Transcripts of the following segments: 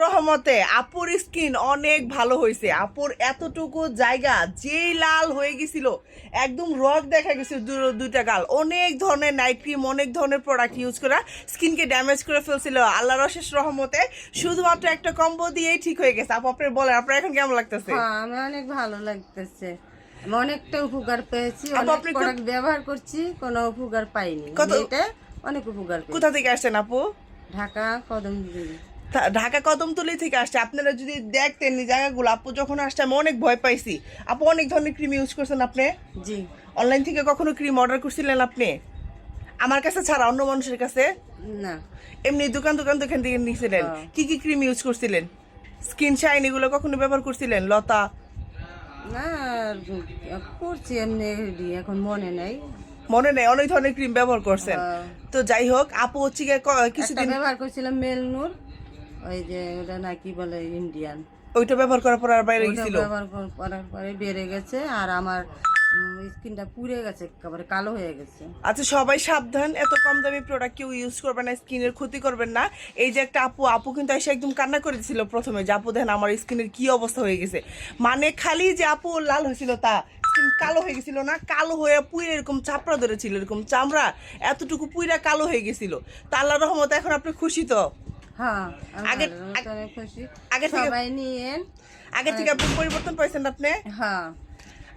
রহমতে আপুর স্কিন অনেক ভালো হয়েছে। আপুর এতটুকু জায়গা যেই লাল হয়ে গেছিল একদম রক দেখা গেছিল দু- দুইটা গাল। অনেক ধরনের নাইট ক্রিম অনেক ধরনের প্রোডাক্ট ইউজ করা স্কিনকে ড্যামেজ করে ফেলছিল। আল্লাহ রশেষ রহমতে শুধুমাত্র একটা কম্বো দিয়েই ঠিক হয়ে গেছে। আপু আপনি বলেন আপনার এখন কেমন লাগতেছে? হ্যাঁ আমার অনেক ভালো লাগতেছে। আমি অনেকটা উপকার পেয়েছি আপু, অনেক প্রোডাক্ট ব্যবহার করছি কোনো উপকার পাইনি। এটা অনেক উপকার কোথা থেকে আসছেন আপু? ঢাকা কদম ঢা- ঢাকা কদমতলি থেকে আসছে। আপনারা যদি দেখতেন এই জায়গাগুলো আপু যখন আসছে আমি অনেক ভয় পাইছি। আপু অনেক ধরনের ক্রিম ইউজ করছেন আপনি? জি। অনলাইন থেকে কখনো ক্রিম অর্ডার করছিলেন আপনি? আমার কাছে ছাড়া অন্য মানুষের কাছে? না। এমনি দোকান দোকান দোকান থেকে নিয়েছিলেন হ্যাঁ। কি কি ক্রিম ইউজ করছিলেন? স্কিন শাইন এগুলো কখনো ব্যবহার করছিলেন? লতা? না করছি এমনি এখন মনে নেই। মনে নেই অনেক ধরনের ক্রিম ব্যবহার করছেন। হ্যাঁ। তো যাই হোক আপু হচ্ছে কিছুদিন ব্যবহার করছিলাম মেলনুর। ওই যে ওটা নাকি বলে ইন্ডিয়ান ওইটা ব্যবহার করার পর আর বাইরে গেছিল? ব্যবহার করার পরে বেড়ে গেছে আর আমার স্কিনটা পুড়ে গেছে একেবারে কালো হয়ে গেছে। আচ্ছা সবাই সাবধান এত কম দামি প্রোডাক্ট কেউ ইউজ করবেন না স্কিনের ক্ষতি করবেন না। এই যে একটা আপু আপু কিন্তু এসে একদম কান্না করে দিছিল প্রথমে যে আপু দেখেন আমার স্কিনের কি অবস্থা হয়ে গেছে। মানে খালি যে আপু লাল হয়েছিল তা স্কিন কালো হয়ে গেছিল না কালো হয়ে পুইরে এরকম চাপড়া ধরেছিল এরকম চামড়া এতটুকু পুইরা কালো হয়ে গেছিল। তা আল্লাহ রহমত এখন আপনি খুশি তো? হ্যাঁ আগে- খুশি। আগে থেকে- সবাই নিয়ে আগে থেকে পরিবর্তন পাইছেন আপনি? হ্যাঁ।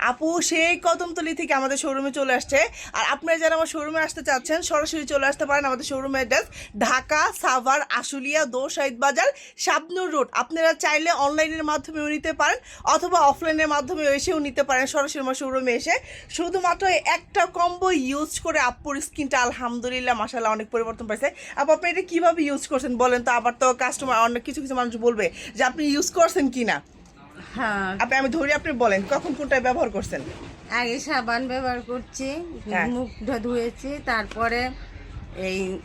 আপু সেই কদমতলি থেকে আমাদের শোরুমে চলে আসছে। আর আপনারা যারা আমার শোরুমে আসতে চাচ্ছেন, সরাসরি চলে আসতে পারেন আমাদের শোরুমের অ্যাড্রেস ঢাকা, সাভার, আশুলিয়া দো শহীদ বাজার, শাবনুর রোড। আপনারা চাইলে অনলাইনের মাধ্যমেও নিতে পারেন, অথবা অফলাইনের মাধ্যমে এসেও নিতে পারেন সরাসরি আমার শোরুমে এসে। শুধুমাত্র একটা কম্বো ইউজ করে আপুর স্কিনটা আলহামদুলিল্লাহ মাসাল্লাহ অনেক পরিবর্তন পাইছে। আপু, আপনি এটা কীভাবে ইউজ করছেন বলেন তো? আবার তো কাস্টমার অনেক কিছু কিছু মানুষ বলবে যে আপনি ইউজ করছেন কিনা? হ্যাঁ। আপনি আমি ধরে আপনি বলেন কখন কোনটা ব্যবহার করছেন? আগে সাবান ব্যবহার করছি হ্যাঁ। মুখ ধু- ধুয়েছি তারপরে এই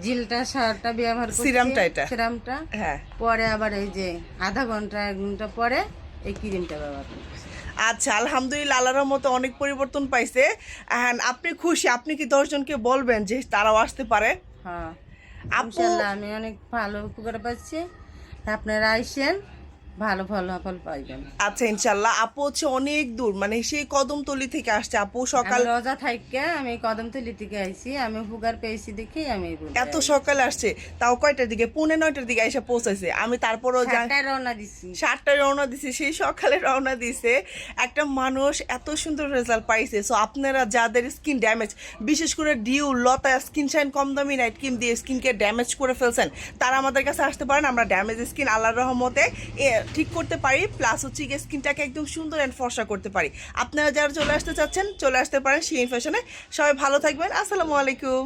জিলটা সারটা ব্যবহার করছি সিরামটা এটা? সিরামটা। হ্যাঁ। পরে আবার এই যে আধা ঘণ্টা এক ঘণ্টা পরে এই ক্রিমটা ব্যবহার করছি। আচ্ছা আলহামদুলিল্লাহ আল্লাহর মতো অনেক পরিবর্তন পাইছে। And আপনি খুশি আপনি কি দশজনকে বলবেন যে তারাও আসতে পারে? হ্যাঁ। আমি অনেক ভালো উপকার পাচ্ছি। আপনারা আইসেন ভালো ফলাফল পাইবেন। আচ্ছা ইনশাল্লাহ। আপু হচ্ছে অনেক দূর মানে সেই কদমতলি থেকে আসছে। আপু সকাল রোজা থাইকা আমি কদমতলি থেকে আইছি। আমি উপকার পেয়েছি দেখি আমি এত সকালে আসছে। তাও কয়টার দিকে? পৌনে নয়টার দিকে এসে পৌঁছাইছে। আমি তারপরও সাতটায় রওনা দিছি। সাতটায় রওনা দিছে সেই সকালে রওনা দিছে। একটা মানুষ এত সুন্দর রেজাল্ট পাইছে। সো আপনারা যাদের স্কিন ড্যামেজ বিশেষ করে ডিউ লতা স্কিন শাইন কম দামি নাইট ক্রিম দিয়ে স্কিনকে ড্যামেজ করে ফেলছেন তারা আমাদের কাছে আসতে পারেন। আমরা ড্যামেজ স্কিন আল্লাহর রহমতে ঠিক করতে পারি প্লাস হচ্ছে গিয়ে স্কিনটাকে একদম সুন্দর অ্যান্ড ফর্সা করতে পারি। আপনারা যারা চলে আসতে চাচ্ছেন, চলে আসতে পারেন সেই ফ্যাশনে সবাই ভালো থাকবেন। আসসালামু আলাইকুম।